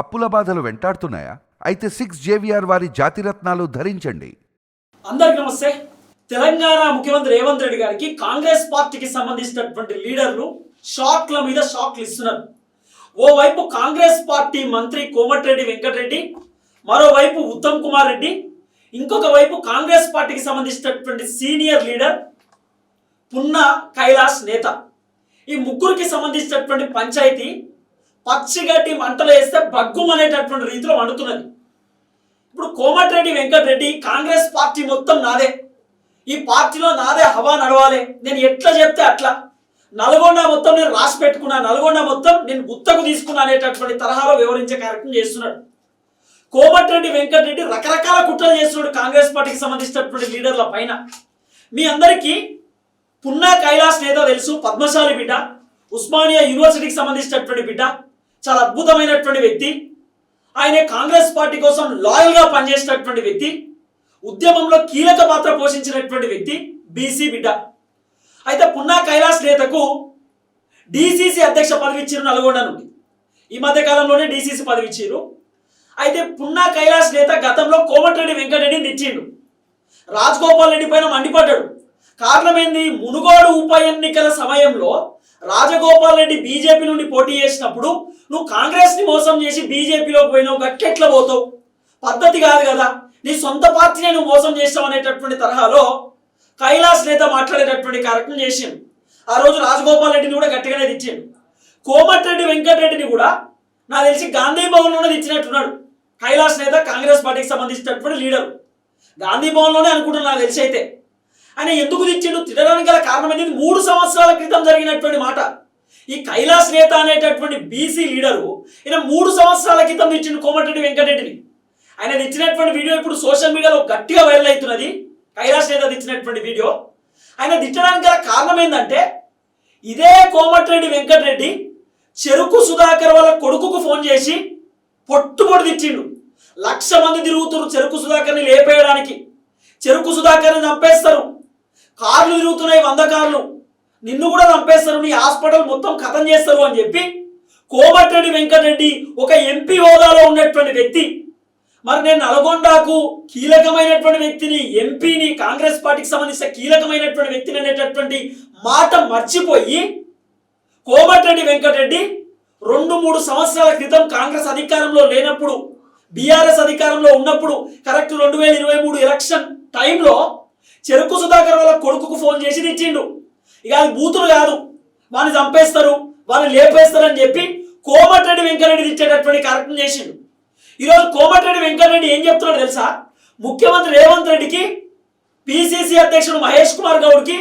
అప్పుల బాధలు వెంటాడుతున్నాయా? అయితే సిక్స్ జేవిఆర్ వారి జాతిరత్నాలు ధరించండి. అందరికి నమస్తే. తెలంగాణ ముఖ్యమంత్రి రేవంత్ రెడ్డి గారికి కాంగ్రెస్ పార్టీకి సంబంధించినటువంటి లీడర్లు షాక్ల మీద షాక్లు ఇస్తున్నారు. ఓవైపు కాంగ్రెస్ పార్టీ మంత్రి కోమటిరెడ్డి వెంకటరెడ్డి మరోవైపు ఉత్తమ్ కుమార్ రెడ్డి ఇంకొక వైపు కాంగ్రెస్ పార్టీకి సంబంధించినటువంటి సీనియర్ లీడర్ పున్న కైలాస్ నేత. ఈ ముగ్గురికి సంబంధించినటువంటి పంచాయతీ పచ్చిగడ్డి మంటలు వేస్తే బగ్గుమనేటటువంటి రీతిలో వండుతున్నది. ఇప్పుడు కోమటిరెడ్డి వెంకటరెడ్డి కాంగ్రెస్ పార్టీ మొత్తం నాదే. ఈ పార్టీలో నాదే హవా నడవాలి. నేను ఎట్లా చెప్తే అట్లా. నల్గొండ మొత్తం నేను రాసి పెట్టుకున్నా. నల్గొండ మొత్తం నేను గుత్తకు తీసుకున్నా అనేటటువంటి తరహాలో వివరించే కార్యక్రమం చేస్తున్నాడు. కోమటిరెడ్డి వెంకటరెడ్డి రకరకాల కుట్రలు చేస్తున్నాడు కాంగ్రెస్ పార్టీకి సంబంధించినటువంటి లీడర్ల పైన. మీ అందరికీ పున్నా కైలాస్ నేత తెలుసు. పద్మశాలి బిడ్డ. ఉస్మానియా యూనివర్సిటీకి సంబంధించినటువంటి బిడ్డ. చాలా అద్భుతమైనటువంటి వ్యక్తి. ఆయన కాంగ్రెస్ పార్టీ కోసం లాయల్గా పనిచేసినటువంటి వ్యక్తి. ఉద్యమంలో కీలక పాత్ర పోషించినటువంటి వ్యక్తి బీసీ బిడ్డ. అయితే పున్నా కైలాస్ నేతకు డీసీసీ అధ్యక్ష పదవి ఇచ్చారు నల్గొండ నుండి. ఈ మధ్య కాలంలోనే డీసీసీ పదవి ఇచ్చారు అయితే పున్నా కైలాస్ నేత గతంలో కోమటిరెడ్డి వెంకటరెడ్డిని నిచ్చిండు రాజగోపాల్ రెడ్డి పైన మండిపడ్డాడు. కారణం ఏంది మునుగోడు ఉప ఎన్నికల సమయంలో రాజగోపాల్ రెడ్డి బీజేపీ నుండి పోటీ చేసినప్పుడు నువ్వు కాంగ్రెస్ని మోసం చేసి బీజేపీలోకి పోయినావు గట్టెట్ల పోతావు? పద్ధతి కాదు కదా. నీ సొంత పార్టీని నువ్వు మోసం చేస్తావు అనేటటువంటి తరహాలో కైలాస్ నేత మాట్లాడేటటువంటి కార్యక్రమం చేసిండు. ఆ రోజు రాజగోపాల్ రెడ్డిని కూడా గట్టిగానే తెచ్చిండు కోమటిరెడ్డి వెంకటరెడ్డిని కూడా నాకు తెలిసి గాంధీ భవన్లోనే తెచ్చినట్టున్నాడు కైలాస్ నేత కాంగ్రెస్ పార్టీకి సంబంధించినటువంటి లీడర్. గాంధీ భవన్లోనే అనుకుంటున్నా నాకు తెలిసి అయితే. ఆయన ఎందుకు తెచ్చిండు? తినడానికి గల కారణం అనేది మూడు సంవత్సరాల క్రితం జరిగినటువంటి మాట. ఈ కైలాస్ నేత అనేటటువంటి బీసీ లీడరు ఈయన మూడు సంవత్సరాల క్రితం తెచ్చిండు కోమటిరెడ్డి వెంకటరెడ్డిని. ఆయన తెచ్చినటువంటి వీడియో ఇప్పుడు సోషల్ మీడియాలో గట్టిగా వైరల్ అవుతున్నది. కైలాస్ నేత తెచ్చినటువంటి వీడియో. ఆయన తిట్టడానికి గల కారణం ఏంటంటే ఇదే కోమటిరెడ్డి వెంకటరెడ్డి చెరుకు సుధాకర్ వాళ్ళ కొడుకుకు ఫోన్ చేసి పొట్టుబొడి తెచ్చిండు. లక్ష మంది తిరుగుతున్నారు చెరుకు సుధాకర్ని లేపేయడానికి. చెరుకు సుధాకర్ని చంపేస్తారు. కార్లు తిరుగుతున్నాయి వంద కార్లు. నిన్ను కూడా చంపేస్తారు నీ హాస్పిటల్ మొత్తం ఖతం చేస్తారు అని చెప్పి కోమటిరెడ్డి వెంకటరెడ్డి ఒక ఎంపీ హోదాలో ఉన్నటువంటి వ్యక్తి. మరి నేను నల్గొండకు కీలకమైనటువంటి వ్యక్తిని ఎంపీని కాంగ్రెస్ పార్టీకి సంబంధించిన కీలకమైనటువంటి వ్యక్తిని అనేటటువంటి మాట మర్చిపోయి కోమటిరెడ్డి వెంకటరెడ్డి రెండు మూడు సంవత్సరాల క్రితం కాంగ్రెస్ అధికారంలో లేనప్పుడు బీఆర్ఎస్ అధికారంలో ఉన్నప్పుడు కరెక్ట్ రెండు వేల ఇరవై మూడు ఎలక్షన్ టైంలో చెరుకు సుధాకర్ వాళ్ళ కొడుకుకు ఫోన్ చేసి తెచ్చిండు ఇక అది బూతులు కాదు. వాళ్ళని చంపేస్తారు వాళ్ళని లేపేస్తారు అని చెప్పి కోమటిరెడ్డి వెంకటరెడ్డి ఇచ్చేటటువంటి కార్యక్రమం చేసిండు. ఈరోజు కోమటిరెడ్డి వెంకటరెడ్డి ఏం చెప్తున్నాడు తెలుసా? ముఖ్యమంత్రి రేవంత్ రెడ్డికి పిసిసి అధ్యక్షుడు మహేష్ కుమార్ గౌడ్కి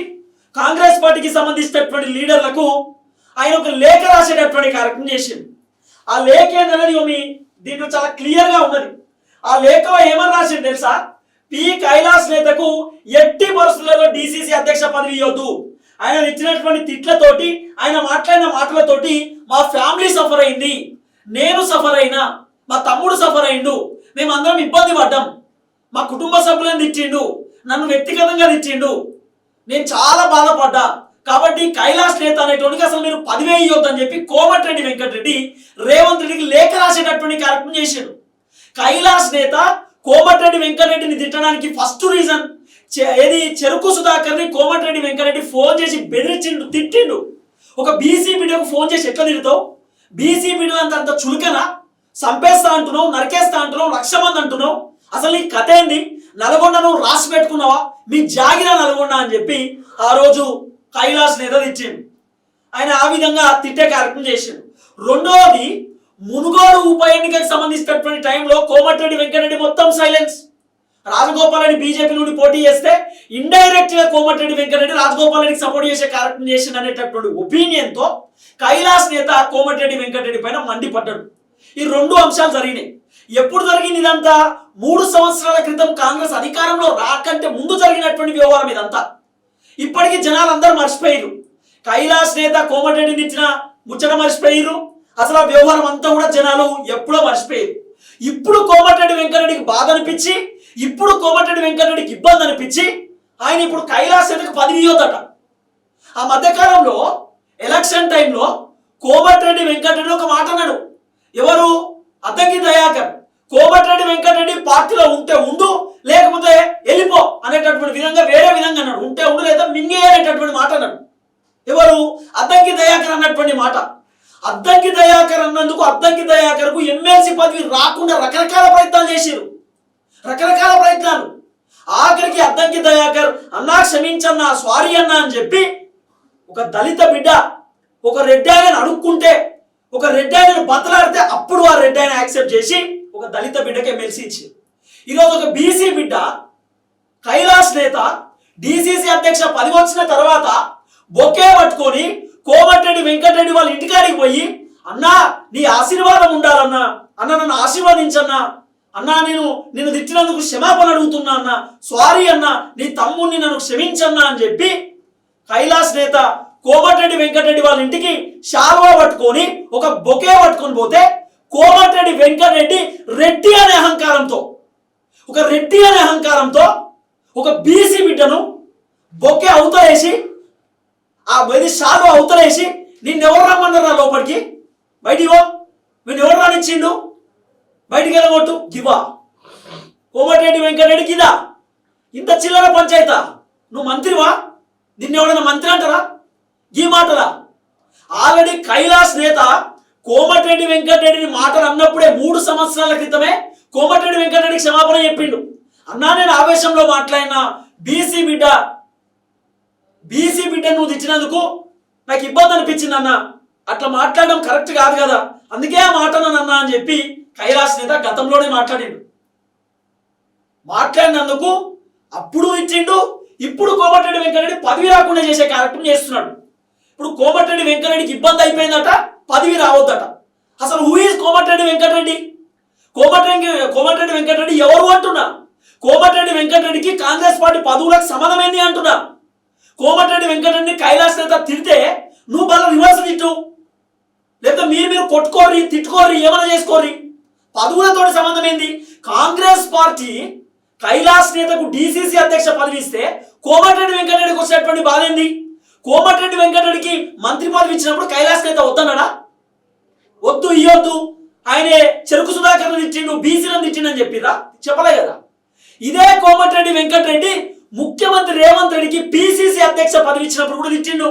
కాంగ్రెస్ పార్టీకి సంబంధించినటువంటి లీడర్లకు ఆయన ఒక లేఖ రాసేటటువంటి కార్యక్రమం చేసిండు. ఆ లేఖ ఏంటనేది మీ దీంట్లో చాలా క్లియర్గా ఉన్నది. ఆ లేఖలో ఏమని రాసిండు తెలుసా? పి కైలాస్ నేతకు ఎట్టి పరిస్థితులలో డిసిసి అధ్యక్ష పదవి ఇవ్వద్దు. ఆయన ఇచ్చినటువంటి తిట్లతోటి ఆయన మాట్లాడిన మాటలతోటి మా ఫ్యామిలీ సఫర్ అయింది. నేను సఫర్ అయినా మా తమ్ముడు సఫర్ అయిండు. మేమందరం ఇబ్బంది పడ్డాం. మా కుటుంబ సభ్యులను తిట్టిండు. నన్ను వ్యక్తిగతంగా తిట్టిండు. నేను చాలా బాధపడ్డా. కాబట్టి కైలాస్ నేత అనేటువంటి అసలు మీరు పదివే ఇవ్వద్దని చెప్పి కోమటిరెడ్డి వెంకటరెడ్డి రేవంత్ రెడ్డికి లేఖ రాసేటటువంటి కార్యక్రమం చేశాడు కైలాస్ నేత కోమటిరెడ్డి వెంకటరెడ్డిని తిట్టడానికి ఫస్ట్ రీజన్ ఏది? చెరుకు సుధాకర్ని కోమటిరెడ్డి వెంకటరెడ్డి ఫోన్ చేసి బెదిరించిండు తిట్టిండు. ఒక బీసీ బిడ్డకు ఫోన్ చేసి ఎట్లా తిడతావు? బీసీ బిడ్డలు అంత అంత చులకనా? చంపేస్తా అంటున్నావు నరికేస్తా అంటున్నావు లక్ష మంది అంటున్నావు. అసలు నీ కథ ఏంది? నల్గొండ నువ్వు రాసి పెట్టుకున్నావా? మీ జాగిరా నల్గొండ అని చెప్పి ఆ రోజు కైలాస్ నేత ఇచ్చిండు ఆయన ఆ విధంగా తిట్టే కార్యక్రమం చేసిండు. రెండవది మునుగోడు ఉప ఎన్నికకు సంబంధించినటువంటి టైంలో కోమటిరెడ్డి వెంకటరెడ్డి మొత్తం సైలెన్స్. రాజగోపాల్ రెడ్డి బీజేపీ నుండి పోటీ చేస్తే ఇండైరెక్ట్గా కోమటిరెడ్డి వెంకటరెడ్డి రాజగోపాల్ రెడ్డికి సపోర్ట్ చేసే కార్యక్రమం చేసింది అనేటటువంటి ఒపీనియన్తో కైలాస్ నేత కోమటిరెడ్డి వెంకటరెడ్డి పైన మండిపడ్డాడు. ఈ రెండు అంశాలు జరిగినాయి. ఎప్పుడు జరిగింది ఇదంతా? మూడు సంవత్సరాల క్రితం కాంగ్రెస్ అధికారంలో రాకంటే ముందు జరిగినటువంటి వ్యవహారం ఇదంతా. ఇప్పటికీ జనాలందరూ మర్చిపోయారు కైలాస్ నేత కోమటిరెడ్డిని ఇచ్చిన ముచ్చట మర్చిపోయారు అసలు ఆ వ్యవహారం అంతా కూడా జనాలు ఎప్పుడో మర్చిపోయారు ఇప్పుడు కోమటిరెడ్డి వెంకటరెడ్డికి బాధ అనిపించి ఇప్పుడు కోమటిరెడ్డి వెంకటరెడ్డికి ఇబ్బంది అనిపించి ఆయన ఇప్పుడు కైలాస్ నేతకు పదవి ఆ మధ్యకాలంలో ఎలక్షన్ టైంలో కోమటిరెడ్డి వెంకటరెడ్డి ఒక మాట అన్నాడు. ఎవరు? అద్దంకి దయాకర్. కోమటిరెడ్డి వెంకటరెడ్డి పార్టీలో ఉంటే ఉండు లేకపోతే వెళ్ళిపో అనేటటువంటి విధంగా వేరే విధంగా అన్నాడు. ఉంటే ఉండు లేదా మింగే అనేటటువంటి మాట అన్నాడు. ఎవరు? అద్దంకి దయాకర్ అన్నటువంటి మాట. అద్దంకి దయాకర్ అన్నందుకు అద్దంకి దయాకర్కు ఎమ్మెల్సీ పదవి రాకుండా రకరకాల ప్రయత్నాలు చేశారు రకరకాల ప్రయత్నాలు. ఆఖరికి అద్దంకి దయాకర్ అన్నా క్షమించన్నా సారీ అన్నా అని చెప్పి ఒక దళిత బిడ్డ ఒక రెడ్డి ఆయన అడుక్కుంటే ఒక రెడ్డి ఆయన బతలాడితే అప్పుడు ఆ రెడ్డి ఆయన యాక్సెప్ట్ చేసి ఒక దళిత బిడ్డకి ఎమ్మెల్సీ ఇచ్చింది. ఈరోజు ఒక బీసీ బిడ్డ కైలాస్ నేత డిసిసి అధ్యక్ష పది వచ్చిన తర్వాత బొకే పట్టుకొని కోమటిరెడ్డి వెంకటరెడ్డి వాళ్ళ ఇంటికాడికి పోయి అన్నా నీ ఆశీర్వాదం ఉండాలన్నా అన్న నన్ను ఆశీర్వదించన్నా అన్నా నేను నిన్ను తిట్టినందుకు క్షమాపణ అడుగుతున్నా అన్న సారీ అన్న నీ తమ్ముడిని నన్ను క్షమించన్నా అని చెప్పి కైలాస్ నేత కోమటిరెడ్డి వెంకటరెడ్డి వాళ్ళ ఇంటికి షాల్వా పట్టుకొని ఒక బొకే పట్టుకొని పోతే కోమటిరెడ్డి వెంకటరెడ్డి రెడ్డి అనే అహంకారంతో ఒక రెడ్డి అనే అహంకారంతో ఒక బీసీ బిడ్డను బొకే అవుతలేసి ఆ బది సాగు అవతలేసి నిన్నెవరు రమ్మన్నారా లోపలికి? బయటికి పో. ఎవరు రానిచ్చిండు? బయటికి వెళ్ళగొట్టు. గివా కోమటిరెడ్డి వెంకటరెడ్డి గిదా ఇంత చిల్లర పంచాయతా. నువ్వు మంత్రివా? నిన్నెవడన్నా మంత్రి అంటారా? ఈ మాటలా? ఆల్రెడీ కైలాస్ నేత కోమటిరెడ్డి వెంకటరెడ్డిని మాటలు అన్నప్పుడే మూడు సంవత్సరాల క్రితమే కోమటిరెడ్డి వెంకటరెడ్డికి క్షమాపణ చెప్పిండు. అన్నా నేను ఆవేశంలో మాట్లాడిన. బీసీ బిడ్డ బీసీ బిడ్డ నువ్వు తెచ్చినందుకు నాకు ఇబ్బంది అనిపించింది అన్న. అట్లా మాట్లాడడం కరెక్ట్ కాదు కదా. అందుకే ఆ మాట అని చెప్పి కైలాస్ నేత గతంలోనే మాట్లాడిండు. మాట్లాడినందుకు అప్పుడు ఇచ్చిండు ఇప్పుడు కోమటిరెడ్డి వెంకటరెడ్డి పదవి రాకుండా చేసే కార్యక్రమం చేస్తున్నాడు. ఇప్పుడు కోమటిరెడ్డి వెంకటరెడ్డికి ఇబ్బంది అయిపోయిందట పదవి రావద్దట. అసలు హూ ఈజ్ కోమటిరెడ్డి వెంకటరెడ్డి? కోమటిరెడ్డి కోమటిరెడ్డి వెంకటరెడ్డి ఎవరు అంటున్నా? కోమటిరెడ్డి వెంకటరెడ్డికి కాంగ్రెస్ పార్టీ పదవులకు సంబంధమైంది అంటున్నా. కోమటిరెడ్డి వెంకటరెడ్డి కైలాస్ నేత తిడితే నువ్వు వాళ్ళ రివర్స్ తిట్టు. లేకపోతే మీరు మీరు కొట్టుకోరి తిట్టుకోరి ఏమైనా చేసుకోరి పదవులతో సంబంధం ఏంది కాంగ్రెస్ పార్టీ కైలాస్ నేతకు డీసీసీ అధ్యక్ష పదవి ఇస్తే కోమటిరెడ్డి వెంకటరెడ్డికి వచ్చేటువంటి బాధ ఏంది? కోమటిరెడ్డి వెంకటరెడ్డికి మంత్రి పదవి ఇచ్చినప్పుడు కైలాస్ నేత వద్దన్నాడా? వద్దు ఇయ్యొద్దు. ఆయనే చెరుకు సుధాకర్ ఇచ్చిండు బీసీలను ఇచ్చిండని చెప్పిరా చెప్పలే కదా. ఇదే కోమటిరెడ్డి వెంకటరెడ్డి ముఖ్యమంత్రి రేవంత్ రెడ్డికి పిసిసి అధ్యక్ష పదవి ఇచ్చినప్పుడు కూడా తిట్టిండు.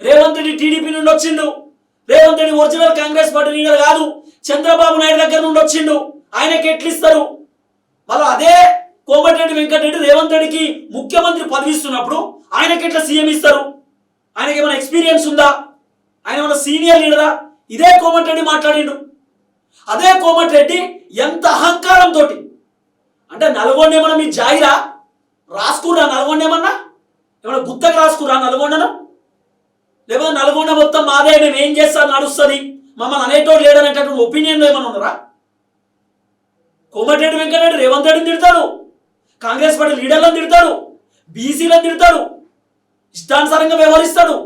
రేవంత్ రెడ్డి టీడీపీ నుండి వచ్చిండు. Revanth Reddy original Congress party leader కాదు. చంద్రబాబు నాయుడు దగ్గర నుండి వచ్చిండు. ఆయనకి ఎట్లిస్తారు? మళ్ళీ అదే కోమటిరెడ్డి వెంకటరెడ్డి రేవంత్ రెడ్డికి ముఖ్యమంత్రి పదవి ఇస్తున్నప్పుడు ఆయనకి ఎట్లా సీఎం ఇస్తారు? ఆయనకి ఏమైనా ఎక్స్పీరియన్స్ ఉందా? ఆయన ఏమైనా సీనియర్ లీడరా? ఇదే కోమటిరెడ్డి మాట్లాడిండు. అదే కోమటిరెడ్డి ఎంత అహంకారంతో అంటే నల్గొండ ఏమైనా మీ జాయిరా? రాసుకురా నల్గొండ ఏమన్నా? ఏమన్నా గుత్తకు రాసుకురా నల్గొండను లేకపోతే నల్గొండ మొత్తం మాదే మేము ఏం చేస్తా నడుస్తుంది? మమ్మల్ని అనేటోడు లేడనేటటువంటి ఒపీనియన్లో ఏమైనా ఉన్నారా? కోమటిరెడ్డి వెంకటరెడ్డి రేవంత్ రెడ్డిని తిడతాడు. కాంగ్రెస్ పార్టీ లీడర్లను తిడతాడు. బీసీలను తిడతాడు. ఇష్టానుసారంగా వ్యవహరిస్తాడు.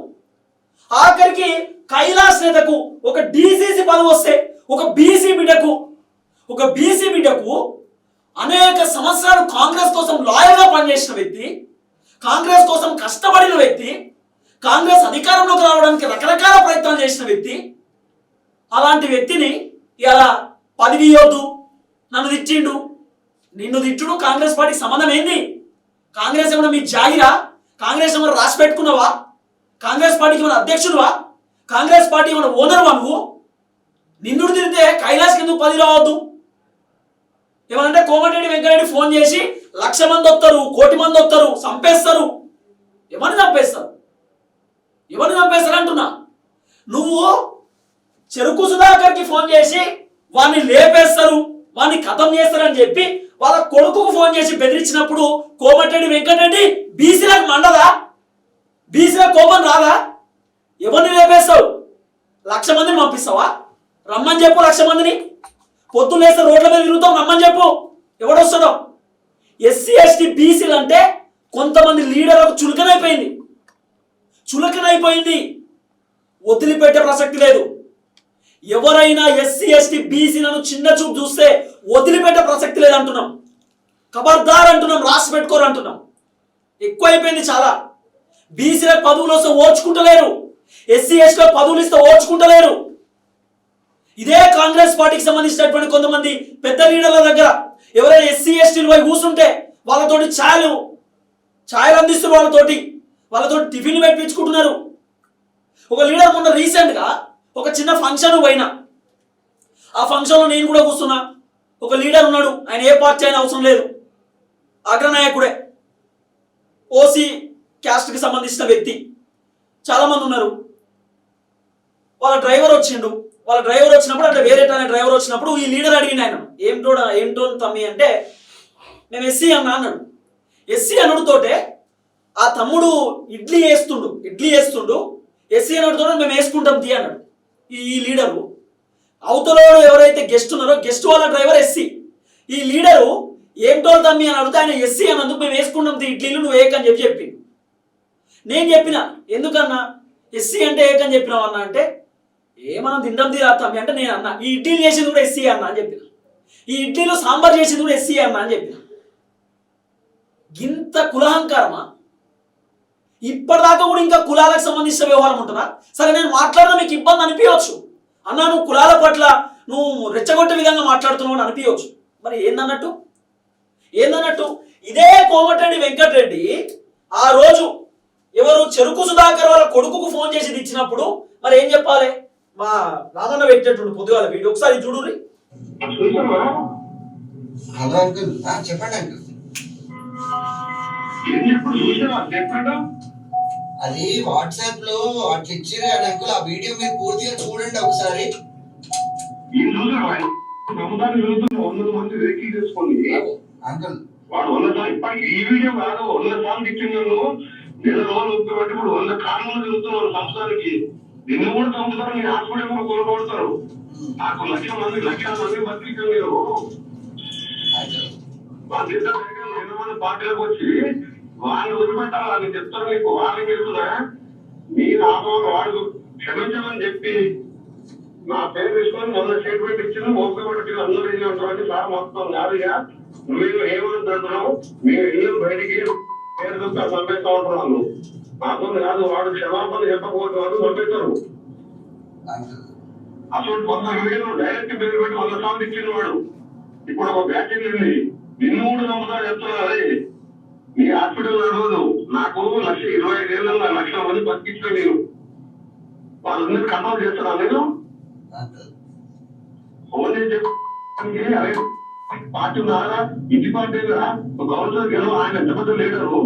ఆఖరికి కైలాస్ నేతకు ఒక డీసీసీ పదవి వస్తే ఒక బీసీ బిడ్డకు ఒక బీసీ బిడ్డకు అనేక సంవత్సరాలు కాంగ్రెస్ కోసం లాయర్గా పనిచేసిన వ్యక్తి కాంగ్రెస్ కోసం కష్టపడిన వ్యక్తి కాంగ్రెస్ అధికారంలోకి రావడానికి రకరకాల ప్రయత్నాలు చేసిన వ్యక్తి అలాంటి వ్యక్తిని ఇలా పదవి ఇవ్వద్దు నన్ను తిట్టిండు నిన్ను తిట్టుడు కాంగ్రెస్ పార్టీకి సంబంధం ఏంది? కాంగ్రెస్ ఏమైనా మీ జాగిరా? కాంగ్రెస్ ఏమైనా రాసి పెట్టుకున్నావా? కాంగ్రెస్ పార్టీకి ఏమైనా అధ్యక్షుడువా? కాంగ్రెస్ పార్టీ ఏమైనా ఓనర్వా నువ్వు? నిన్నుడు తిరిగితే కైలాస్ కింద పది రావద్దు? ఏమంటే కోమటిరెడ్డి వెంకరెడ్డి ఫోన్ చేసి లక్ష మంది వస్తారు కోటి మంది వస్తారు చంపేస్తారు. ఎవరిని చంపేస్తారు? ఎవరిని చంపేస్తారు అంటున్నా? నువ్వు చెరుకు సుధాకర్కి ఫోన్ చేసి వాడిని లేపేస్తారు వాడిని కథం చేస్తారని చెప్పి వాళ్ళ కొడుకుకు ఫోన్ చేసి బెదిరించినప్పుడు కోమటిరెడ్డి వెంకటరెడ్డి బీసీలకు మండదా బీసీలకు కోపం రాదా? ఎవరిని లేపేస్తావు? లక్ష మందిని పంపిస్తావా? రమ్మని చెప్పు లక్ష మందిని. పొద్దులేస్తే రోడ్ల మీద తిరుగుతాం రమ్మని చెప్పు. ఎవడొస్తాడో. ఎస్సీ ఎస్టీ బీసీలు అంటే కొంతమంది లీడర్లకు చులకనైపోయింది. చులకనైపోయింది. వదిలిపెట్టే ప్రసక్తి లేదు. ఎవరైనా ఎస్సీ ఎస్టీ బీసీలను చిన్న చూపు చూస్తే వదిలిపెట్టే ప్రసక్తి లేదు అంటున్నాం కబర్దార్ అంటున్నాం రాసి పెట్టుకోరు అంటున్నాం. ఎక్కువైపోయింది చాలా. బీసీలకు పదవులు వస్తే ఓర్చుకుంటలేరు ఎస్సీ ఎస్టీలో పదవులు ఇస్తే ఓర్చుకుంటలేరు ఇదే కాంగ్రెస్ పార్టీకి సంబంధించినటువంటి కొంతమంది పెద్ద లీడర్ల దగ్గర ఎవరైనా ఎస్సీ ఎస్టీలు పోయి కూర్చుంటే వాళ్ళతోటి ఛాయలు ఛాయలు అందిస్తున్నారు వాళ్ళతోటి వాళ్ళతోటి టిఫిన్ పెట్టించుకుంటున్నారు. ఒక లీడర్ మొన్న రీసెంట్గా ఒక చిన్న ఫంక్షన్ పోయినా. ఆ ఫంక్షన్లో నేను కూడా కూర్చున్నా ఒక లీడర్ ఉన్నాడు. ఆయన ఏ పార్టీ అయినా అవసరం లేదు. అగ్రనాయకుడే. ఓసీ క్యాస్ట్కి సంబంధించిన వ్యక్తి. చాలామంది ఉన్నారు. వాళ్ళ డ్రైవర్ వచ్చిండు. వాళ్ళ డ్రైవర్ వచ్చినప్పుడు అంటే వేరే అనే డ్రైవర్ వచ్చినప్పుడు ఈ లీడర్ అడిగింది ఆయన. ఏంటో ఏంటో తమ్మి అంటే మేము ఎస్సీ అన్న అన్నాడు. ఎస్సీ అనుడితోటే ఆ తమ్ముడు ఇడ్లీ వేస్తుండు ఇడ్లీ వేస్తుండు. ఎస్సీ అనుడితో మేము వేసుకుంటాం తీ అన్నాడు. ఈ ఈ లీడరు అవతలలో ఎవరైతే గెస్ట్ ఉన్నారో గెస్ట్ వాళ్ళ డ్రైవర్ ఎస్సీ. ఈ లీడరు ఏం తమ్మి అని అడిగితే ఆయన ఎస్సీ అన్నందుకు మేము వేసుకుంటాం తీ ఇడ్లీలు నువ్వు ఏకని చెప్పి చెప్పి నేను చెప్పిన ఎందుకన్నా? ఎస్సీ అంటే ఏకని చెప్పినావు అన్న? అంటే ఏమన్నా తిండం తీరా తమ్మి అంటే నేను అన్నా ఈ ఇడ్లీలు చేసేది కూడా ఎస్సీ అన్న అని చెప్పిన. ఈ ఇడ్లీలో సాంబార్ చేసేది కూడా ఎస్సీ అన్న అని చెప్పిన. ఇంత కులహంకారమా? ఇప్పటిదాకా కూడా ఇంకా కులాలకు సంబంధించిన వ్యవహారం ఉంటుందా? సరే నేను మాట్లాడినా మీకు ఇబ్బంది అనిపించవచ్చు. అన్న నువ్వు కులాల పట్ల నువ్వు రెచ్చగొట్టే విధంగా మాట్లాడుతున్నావు అని అనిపించవచ్చు. మరి ఏందన్నట్టు? ఏందన్నట్టు? ఇదే కోమటిరెడ్డి వెంకటరెడ్డి ఆ రోజు ఎవరు చెరుకు సుధాకర్ వాళ్ళ కొడుకుకు ఫోన్ చేసి ఇచ్చినప్పుడు మరి ఏం చెప్పాలి? మా రామన్న పెట్టేటప్పుడు పొద్దుగాల వీడియో ఒకసారి చూడుర్రి. Hello uncle. ఆ, చెప్పండి. అంకుల్ అది వాట్సాప్లో అట్లా ఇచ్చారు కదా అంకుల్. ఆ వీడియో మీరు పూర్తిగా చూడండి ఒకసారి. అంకుల్. వాడు వంద సార్లు ఇప్పటికి ఈ వీడియో కాదు. వంద సార్లు ఇచ్చింది నువ్వు నెల రోజులు ఇప్పుడు వంద కారణాలు తిరుగుతున్నారు సంవత్సరానికి నిన్ను కూడా చంపుతారు నీ హాస్పిటల్ కూడా కోలుకోడతారు నాకు లక్ష్యం మంది లక్షల మంది బతికించారు మీరు అంకుల్ మంది పార్టీలకు వచ్చి వాళ్ళని వదిలిపెట్టాలి అని చెప్తారు నీకు? వాళ్ళని చెప్తున్నా మీ నామం వాడు క్షమించమని చెప్పి నా పేరు తీసుకొని మొన్న స్టేట్మెంట్ ఇచ్చిన ఓపిక పట్టి అందరూ ఏం ఉంటారని సార్ మొత్తం నాదిగా నువ్వేమో ఏమంటున్నావు మేము ఇల్లు బయటికి పేరు చూస్తా పంపిస్తా ఉంటున్నాను. నాతో కాదు వాడు క్షమాపణ చెప్పకపోతే చంపేస్తారు. అంకుల్ అసలు వంద వీడియో డైరెక్ట్ పేరు పెట్టి వంద సార్లు ఇచ్చిన వాడు. ఇప్పుడు ఒక బ్యాచ్ ఉంది నిన్ను కూడా నమ్ముతా చెప్తున్నా అదే. నీ హాస్పిటల్ నడవదు నాకు లక్ష ఇరవై ఐదు ఏళ్ళ లక్షల మంది బతికించిన నేను వాళ్ళందరూ కంట్రోల్ చేస్తున్నా నేను చెప్పడానికి అరే పార్టీ ఉన్నారా ఇంటి పార్టీ కౌన్సిలర్ గెలవ? ఆయన ఎంత పెద్ద లీడరు.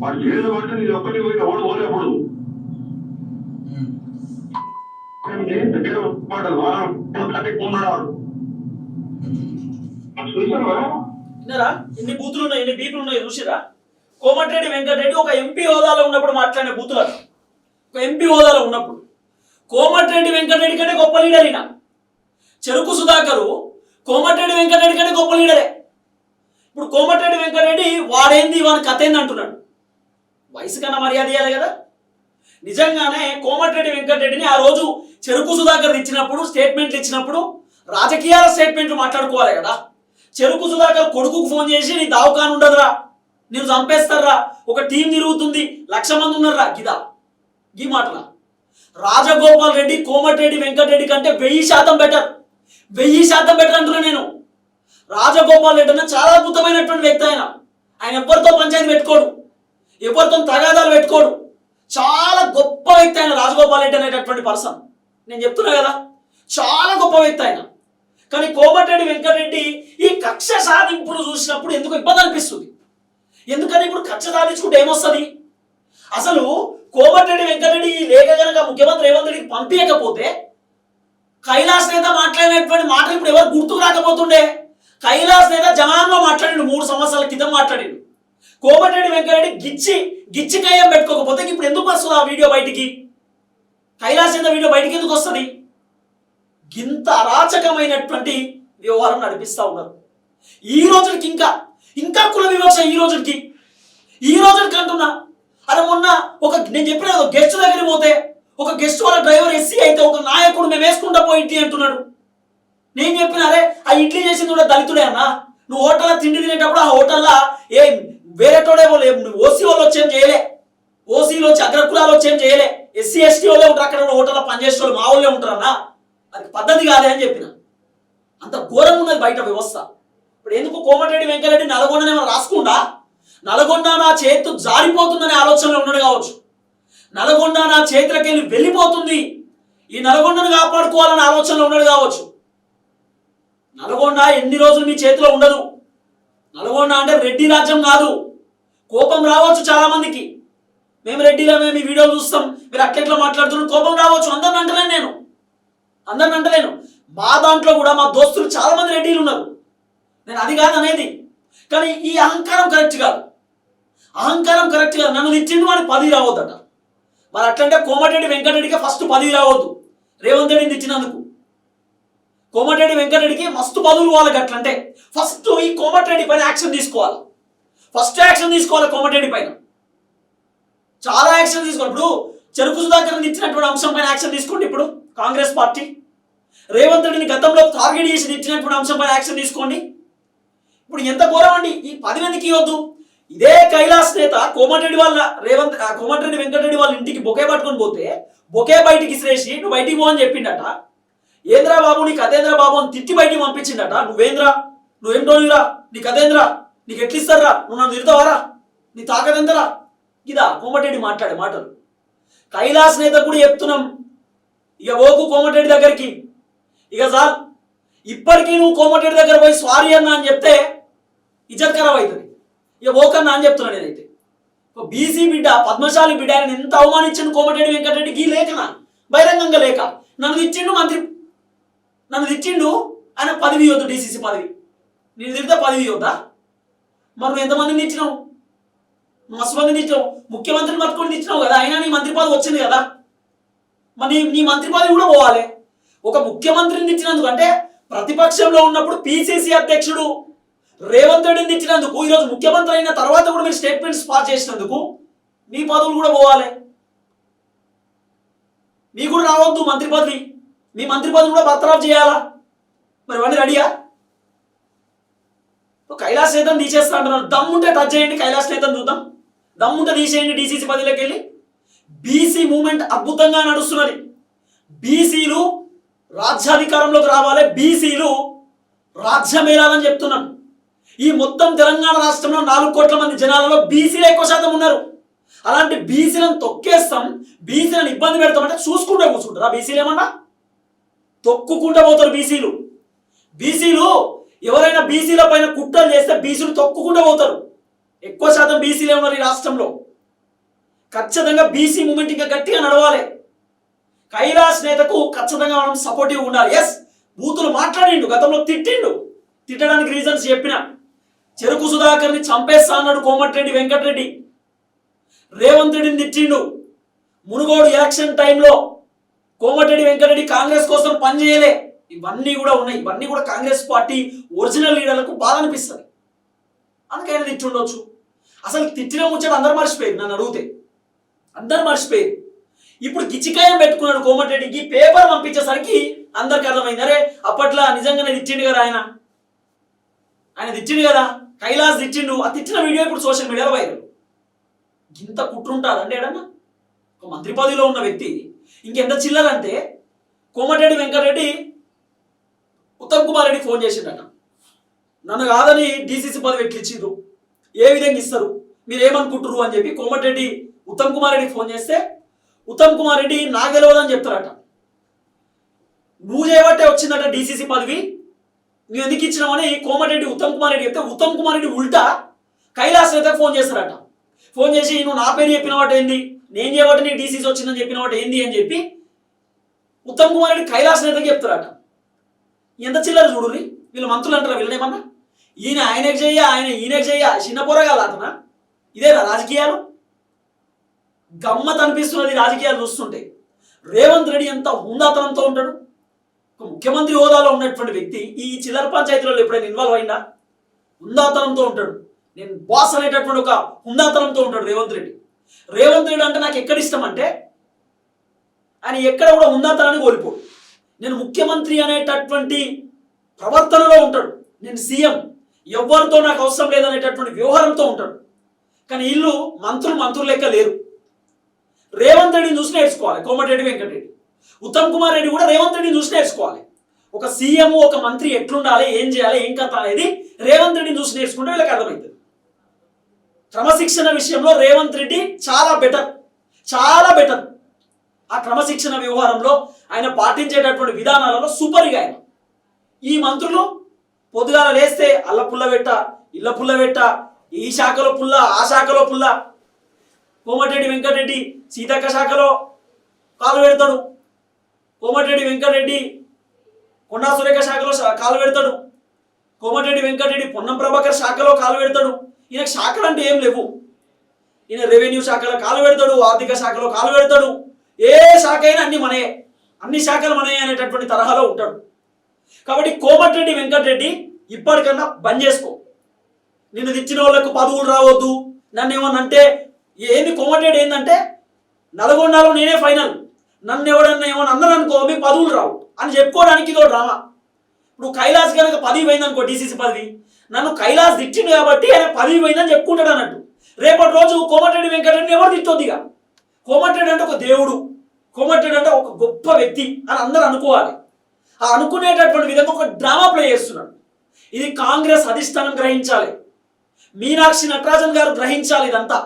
వాడు జైలు అంటే నేను ఒక్కటి పోయి ఎవడు పోలేప్పుడు ఎన్ని బూతులు ఉన్నాయి ఎన్ని బీపులు ఉన్నాయి చూసిరా? కోమటిరెడ్డి వెంకటరెడ్డి ఒక ఎంపీ హోదాలో ఉన్నప్పుడు మాట్లాడే బూతులు ఒక ఎంపీ హోదాలో ఉన్నప్పుడు. కోమటిరెడ్డి వెంకటరెడ్డి కంటే గొప్ప లీడర్ ఈయన. చెరుకు సుధాకరు కోమటిరెడ్డి వెంకటరెడ్డి కంటే గొప్ప లీడరే. ఇప్పుడు కోమటిరెడ్డి వెంకటరెడ్డి వాడేంది వాని కథ ఏంది అంటున్నాడు. వయసు కన్నా మర్యాద ఇవ్వాలి కదా. నిజంగానే కోమటిరెడ్డి వెంకటరెడ్డిని ఆ రోజు చెరుకు సుధాకర్ ఇచ్చినప్పుడు స్టేట్మెంట్లు ఇచ్చినప్పుడు రాజకీయాల స్టేట్మెంట్లు మాట్లాడుకోవాలి కదా. చెరుకు సుధాకర్ కొడుకుకు ఫోన్ చేసి నీ దావకాన్ ఉండదురా నేను చంపేస్తారా ఒక టీం తిరుగుతుంది లక్ష మంది ఉన్నారా గిదా. ఈ మాటల. రాజగోపాల్ రెడ్డి కోమటిరెడ్డి వెంకటరెడ్డి కంటే వెయ్యి శాతం బెటర్ వెయ్యి శాతం బెటర్ అంటున్నా నేను. రాజగోపాల్ రెడ్డి అన్న చాలా అద్భుతమైనటువంటి వ్యక్తి ఆయన. ఆయన ఎవరితో పంచాయతీ పెట్టుకోడు. ఎవరితో తగాదాలు పెట్టుకోడు. చాలా గొప్ప వ్యక్తి ఆయన రాజగోపాల్ రెడ్డి అనేటటువంటి పర్సన్. నేను చెప్తున్నా కదా చాలా గొప్ప వ్యక్తి ఆయన. కానీ కోమటిరెడ్డి వెంకటరెడ్డి ఈ కక్ష సాధింపును చూసినప్పుడు ఎందుకు ఇబ్బంది అనిపిస్తుంది? ఎందుకని ఇప్పుడు కక్ష సాధించుకుంటే ఏమొస్తుంది? అసలు కోమటిరెడ్డి వెంకటరెడ్డి ఈ లేఖ కనుక ముఖ్యమంత్రి రేవంత్ రెడ్డికి పంపించకపోతే కైలాస్ నేత మాట్లాడినటువంటి మాటలు ఇప్పుడు ఎవరు గుర్తుకు రాకపోతుండే? కైలాస్ నేత జనాల్లో మాట్లాడిండు మూడు సంవత్సరాల క్రితం మాట్లాడిండు. కోమటిరెడ్డి వెంకరెడ్డి గిచ్చి గిచ్చి కయ్యం పెట్టుకోకపోతే ఇప్పుడు ఎందుకు వస్తుంది ఆ వీడియో బయటికి? కైలాస్ వీడియో బయటికి ఎందుకు వస్తుంది? ఇంత అరాచకమైనటువంటి వ్యవహారం నడిపిస్తూ ఉన్నారు. ఈ రోజుకి ఇంకా ఇంకా కుల వివక్ష ఈ రోజుకి. ఈ రోజుకి అంటున్నా అరే మొన్న ఒక నేను చెప్పిన గెస్ట్ దగ్గర పోతే ఒక గెస్ట్ వాళ్ళ డ్రైవర్ ఎస్సీ అయితే ఒక నాయకుడు మేము వేసుకుంటా పోయి ఇడ్లీ అంటున్నాడు. నేను చెప్పిన అరే ఆ ఇడ్లీ చేసింది కూడా దళితుడే అన్నా. నువ్వు హోటల్లో తిండి తినేటప్పుడు ఆ హోటల్లో ఏ వేరేటోడే వాళ్ళు నువ్వు ఓసీ వాళ్ళు వచ్చేం చేయలే? ఓసీలో వచ్చి అగ్రకులాలు వచ్చేం చేయలే? ఎస్సీ ఎస్టీ వాళ్ళే ఉంటారు అక్కడ హోటల్లో పనిచేసే వాళ్ళు మా వాళ్ళే ఉంటారన్నా అది పద్ధతి కాదే అని చెప్పిన. అంత ఘోరంగా ఉన్నది బయట వ్యవస్థ. ఇప్పుడు ఎందుకు కోమటిరెడ్డి వెంకరెడ్డి నల్గొండని రాసుకుండా నల్గొండ నా చేతు జారిపోతుందనే ఆలోచనలో ఉన్నాడు కావచ్చు. నల్గొండ నా చేతులకి వెళ్ళి వెళ్ళిపోతుంది. ఈ నల్గొండను కాపాడుకోవాలనే ఆలోచనలో ఉన్నాడు కావచ్చు. నల్గొండ ఎన్ని రోజులు మీ చేతిలో ఉండదు. నల్గొండ అంటే రెడ్డి రాజ్యం కాదు. కోపం రావచ్చు చాలా మందికి మేము రెడ్డిలో మేము ఈ వీడియోలు చూస్తాం. మీరు అట్లెట్లా మాట్లాడుతున్నారు? కోపం రావచ్చు. అందరిని అంటలేను నేను. అందరిని అంటలేను. మా దాంట్లో కూడా మా దోస్తులు చాలా మంది రెడ్డిలు ఉన్నారు. నేను అది కాదు అనేది. కానీ ఈ అహంకారం కరెక్ట్ కాదు. అహంకారం కరెక్ట్ కాదు. నన్ను ఇచ్చింది వాడికి పది రావద్దట. మరి అట్లంటే కోమటిరెడ్డి వెంకటరెడ్డికి ఫస్ట్ పది రావద్దు. రేవంత్ రెడ్డిని ఇచ్చినందుకు కోమటిరెడ్డి వెంకటరెడ్డికి మస్తు బదులు వాళ్ళకి అట్లంటే ఫస్ట్ ఈ కోమటిరెడ్డి పైన యాక్షన్ తీసుకోవాలి. ఫస్ట్ యాక్షన్ తీసుకోవాలి కోమటిరెడ్డి పైన. చాలా యాక్షన్ తీసుకోవాలి. ఇప్పుడు చెరుకు సుధాకర్ ఇచ్చినటువంటి అంశం పైన యాక్షన్ తీసుకోండి ఇప్పుడు కాంగ్రెస్ పార్టీ. రేవంత్ రెడ్డిని గతంలో టార్గెట్ చేసి ఇచ్చినటువంటి అంశం పైన యాక్షన్ తీసుకోండి. ఇప్పుడు ఎంత ఘోరం అండి. ఈ పది మందికి ఇవ్వద్దు. ఇదే కైలాస్ నేత కోమటిరెడ్డి వాళ్ళ రేవంత్ ఆ కోమటిరెడ్డి వెంకటరెడ్డి వాళ్ళ ఇంటికి బొకే పట్టుకొని పోతే బొకే బయటికి ఇసిరేసి నువ్వు బయటికి పో అని చెప్పిండట. ఏంద్రా బాబు నీకు అదేంద్ర బాబు అని తిట్టి బయటికి పంపించిండట నువ్వేంద్రా? నువ్వేం టోనిరా నీకు అదేంద్రా? నీకు ఎట్లిస్తారా? నువ్వు నన్ను తిడతావారా? నీ తాకదెంతరా ఇదా కోమటిరెడ్డి మాట్లాడే మాటలు. కైలాస్ నేత కూడా చెప్తున్నాం. ఇక ఓకు కోమటిరెడ్డి దగ్గరికి. ఇక సార్ ఇప్పటికీ నువ్వు కోమటిరెడ్డి దగ్గర పోయి సారీ అన్నా అని చెప్తే ఇజ్జత్ ఖరాబ్ అవుతుంది. ఇక ఓకన్నా అని చెప్తున్నా నేనైతే. బీసీ బిడ్డ పద్మశాలి బిడ్డ ఆయన ఎంత అవమానించిండు కోమటిరెడ్డి వెంకటరెడ్డికి? గీ లేఖన? బహిరంగంగా లేక నన్ను ఇచ్చిండు మంత్రి నన్ను తిట్టిండు ఆయన పదవి ఇవ్వద్దు డీసీసీ పదవి. నేను తిడితే పదవి ఇవ్వద్దా? మరి నువ్వు ఎంతమందిని ఇచ్చినావు మస్తు మందిని ఇచ్చినావు ముఖ్యమంత్రిని పట్టుకొని ఇచ్చినావు కదా? అయినా నీ మంత్రి పదవి వచ్చింది కదా? మరి నీ- నీ మంత్రి పదవి కూడా పోవాలి. ఒక ముఖ్యమంత్రిని ఇచ్చినందుకు అంటే ప్రతిపక్షంలో ఉన్నప్పుడు పిసిసి అధ్యక్షుడు రేవంత్ రెడ్డిని ఇచ్చినందుకు ఈరోజు ముఖ్యమంత్రి అయిన తర్వాత కూడా మీరు స్టేట్మెంట్స్ పాస్ చేసినందుకు మీ పదవులు కూడా పోవాలి. మీకు కూడా రావద్దు మంత్రి పదవి. మీ మంత్రి పదవి కూడా బర్తరాఫ్ చేయాలా? మరి ఇవన్నీ రెడీయా? కైలాస్ నేతను తీసేస్తా అంటున్నారు. దమ్ముంటే టచ్ చేయండి కైలాస్ నేతను చూద్దాం. దమ్ముంటే తీసేయండి డీసీసీ పదవిలోకి వెళ్ళి. బీసీ మూమెంట్ అద్భుతంగా నడుస్తున్నది. బీసీలు రాజ్యాధికారంలోకి రావాలి. బీసీలు రాజ్యమేళాలని చెప్తున్నాను. ఈ మొత్తం తెలంగాణ రాష్ట్రంలో నాలుగు కోట్ల మంది జనాలలో బీసీలు ఎక్కువ శాతం ఉన్నారు. అలాంటి బీసీలను తొక్కేస్తాం. బీసీలను ఇబ్బంది పెడతామంటే చూసుకుంటూ కూర్చుంటారా? బీసీలు ఏమన్నా? తొక్కుకుంటూ పోతారు బీసీలు. బీసీలు ఎవరైనా బీసీల పైన కుట్రలు చేస్తే బీసీలు తొక్కుకుంటూ పోతారు. ఎక్కువ శాతం బీసీలే ఉన్నారు ఈ రాష్ట్రంలో. ఖచ్చితంగా బీసీ మూమెంట్ ఇంకా గట్టిగా నడవాలి. కైలాస్ నేతకు ఖచ్చితంగా మనం సపోర్టివ్ ఉండాలి. ఎస్ బూతులు మాట్లాడిండు గతంలో తిట్టిండు. తిట్టడానికి రీజన్స్ చెప్పిన. చెరుకు సుధాకర్ని చంపేస్తా అన్నాడు కోమటిరెడ్డి వెంకటరెడ్డి. రేవంత్ రెడ్డిని తిట్టిండు. మునుగోడు ఎలక్షన్ టైంలో కోమటిరెడ్డి వెంకటరెడ్డి కాంగ్రెస్ కోసం పనిచేయలే. ఇవన్నీ కూడా ఉన్నాయి. ఇవన్నీ కూడా కాంగ్రెస్ పార్టీ ఒరిజినల్ లీడర్లకు బాధ అనిపిస్తుంది. అందుకైనా తిట్టుండొచ్చు అసలు తిట్టిన ముచ్చట అందరు మర్చిపోయారు నన్ను అడిగితే. అందరు మర్చిపోయారు. ఇప్పుడు గిచ్చికాయం పెట్టుకున్నాడు కోమటిరెడ్డికి పేపర్ పంపించేసరికి అందరికి అర్థమైంది. అరే అప్పట్లో నిజంగానే తిట్టిండు కదా ఆయన. ఆయన తిట్టిండు కదా. కైలాస్ తిట్టిండు. ఆ తిట్టిన వీడియో ఇప్పుడు సోషల్ మీడియాలో వైరల్. ఇంత కుట్రుంటారు అంటే ఏడన్నా? ఒక మంత్రి పదవిలో ఉన్న వ్యక్తి ఇంకెంత చిల్లరంటే కోమటిరెడ్డి వెంకటరెడ్డి ఉత్తమ్ కుమార్ రెడ్డి ఫోన్ చేసిండట. నన్ను కాదని డీసీసీ పదవి ఎట్లు ఏ విధంగా ఇస్తారు? మీరు ఏమనుకుంటున్నారు అని చెప్పి కోమటిరెడ్డి ఉత్తమ్ కుమార్ రెడ్డికి ఫోన్ చేస్తే ఉత్తమ్ కుమార్ రెడ్డి నా గెలవదని చెప్తారట. నువ్వు చేయబట్టే వచ్చిందట డీసీసీ పదవి నువ్వు ఎందుకు ఇచ్చినావని కోమటిరెడ్డి ఉత్తమ్ కుమార్ రెడ్డి చెప్తే ఉత్తమ్ కుమార్ రెడ్డి ఉల్టా కైలాస్ నేతకు ఫోన్ చేస్తారట. ఫోన్ చేసి నువ్వు నా పేరు చెప్పిన వాటి ఏంది నేను చేయబట్టి నీకు డీసీసీ వచ్చిందని చెప్పిన వాటి ఏంది అని చెప్పి ఉత్తమ్ కుమార్ రెడ్డి కైలాస నేతకి చెప్తారట. ఎంత చిల్లర చూడుర్రి? వీళ్ళు మంత్రులు అంటారా? వీళ్ళనేమన్నా ఈయన ఆయనకు చెయ్య ఆయన ఈయనకు చెయ్య చిన్న పొరగాల అతనా? ఇదేనా రాజకీయాలు? గమ్మత్ అనిపిస్తున్నది రాజకీయాలు చూస్తుంటే. రేవంత్ రెడ్డి ఎంత హుందాతనంతో ఉంటాడు? ఒక ముఖ్యమంత్రి హోదాలో ఉన్నటువంటి వ్యక్తి ఈ చిల్లర పంచాయతీలలో ఎప్పుడైనా ఇన్వాల్వ్ అయినా హుందాతనంతో ఉంటాడు. నేను బాస్ అనేటటువంటి ఒక హుందాతనంతో ఉంటాడు రేవంత్ రెడ్డి. రేవంత్ రెడ్డి అంటే నాకు ఎక్కడ ఇష్టం అంటే ఆయన ఎక్కడ కూడా ఉన్నతనాన్ని కోల్పోడు. నేను ముఖ్యమంత్రి అనేటటువంటి ప్రవర్తనలో ఉంటాడు. నేను సీఎం. ఎవరితో నాకు అవసరం లేదనేటటువంటి వ్యవహారంతో ఉంటాడు. కానీ ఇల్లు మంత్రులు మంత్రులు లెక్క లేరు. రేవంత్ రెడ్డిని చూసి నేర్చుకోవాలి. కోమటిరెడ్డి వెంకటరెడ్డి. ఉత్తమ్ కుమార్ రెడ్డి కూడా రేవంత్ రెడ్డిని చూసి నేర్చుకోవాలి. ఒక సీఎం ఒక మంత్రి ఎట్లుండాలి ఏం చేయాలి ఏం కథ అనేది రేవంత్ రెడ్డిని చూసి నేర్చుకుంటే వీళ్ళకి అర్థమవుతుంది. క్రమశిక్షణ విషయంలో రేవంత్ రెడ్డి చాలా బెటర్ చాలా బెటర్ ఆ క్రమశిక్షణ వ్యవహారంలో ఆయన పాటించేటటువంటి విధానాలలో సూపర్గా ఆయన. ఈ మంత్రులు పొద్దుగాల లేస్తే అల్ల పుల్లబెట్ట ఇళ్ళ పుల్లబెట్ట ఈ శాఖలో పుల్ల ఆ శాఖలో పుల్ల. కోమటిరెడ్డి వెంకటరెడ్డి సీతక్క శాఖలో కాలు పెడతాడు. కోమటిరెడ్డి వెంకటరెడ్డి కొండా సురేఖ శాఖలో కాలు పెడతాడు. కోమటిరెడ్డి వెంకటరెడ్డి పొన్నం ప్రభాకర్ శాఖలో కాలు పెడతాడు. ఈయనకు శాఖలు అంటే ఏం లేవు. ఈయన రెవెన్యూ శాఖలో కాలు పెడతాడు ఆర్థిక శాఖలో కాలు పెడతాడు. ఏ శాఖ అయినా అన్ని మనయే. అన్ని శాఖలు మనయే అనేటటువంటి తరహాలో ఉంటాడు. కాబట్టి కోమటిరెడ్డి వెంకటరెడ్డి ఇప్పటికన్నా బంద్ చేసుకో. నిన్ను తెచ్చిన వాళ్ళకు పదవులు రావద్దు. నన్ను ఏమన్నా అంటే ఏంది కోమటిరెడ్డి ఏంటంటే నల్గొండలో నేనే ఫైనల్. నన్ను ఎవడన్నా ఏమన్నా అందరూ అనుకో మీ పదవులు రావు. అని చెప్పుకోవడానికి ఇదో డ్రామా. ఇప్పుడు కైలాస్ కనుక పదవి పోయిందనుకో డీసీసీ పదవి. నన్ను కైలాస్ తిట్టిండు కాబట్టి ఆయన పదవి పోయిందని చెప్పుకుంటాడు అన్నట్టు. రేపటి రోజు కోమటిరెడ్డి వెంకటరెడ్డిని ఎవరు తిట్టొద్దిగా కోమటిరెడ్డి అంటే ఒక దేవుడు కోమటిరెడ్డి అంటే ఒక గొప్ప వ్యక్తి అని అందరూ అనుకోవాలి. ఆ అనుకునేటటువంటి విధంగా ఒక డ్రామా ప్లే చేస్తున్నాడు. ఇది కాంగ్రెస్ అధిష్టానం గ్రహించాలి. మీనాక్షి నటరాజన్ గారు గ్రహించాలి ఇదంతా.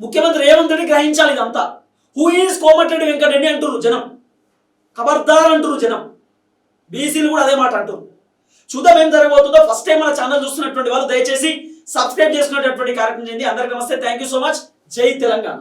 ముఖ్యమంత్రి రేవంత్ రెడ్డి గ్రహించాలి ఇదంతా. హూ ఈజ్ కోమటిరెడ్డి వెంకటరెడ్డి అంటున్నారు జనం. ఖబర్దార్ అంటున్నారు జనం. బీసీలు కూడా అదే మాట అంటారు చూద్దాం ఏం జరగబోతుందో. ఫస్ట్ టైం మన ఛానల్ చూస్తున్నటువంటి వాళ్ళు దయచేసి సబ్స్క్రైబ్ చేసుకునేటటువంటి కార్యక్రమం చేయండి. అందరికీ నమస్తే. థ్యాంక్ యూ సో మచ్ జై తెలంగాణ.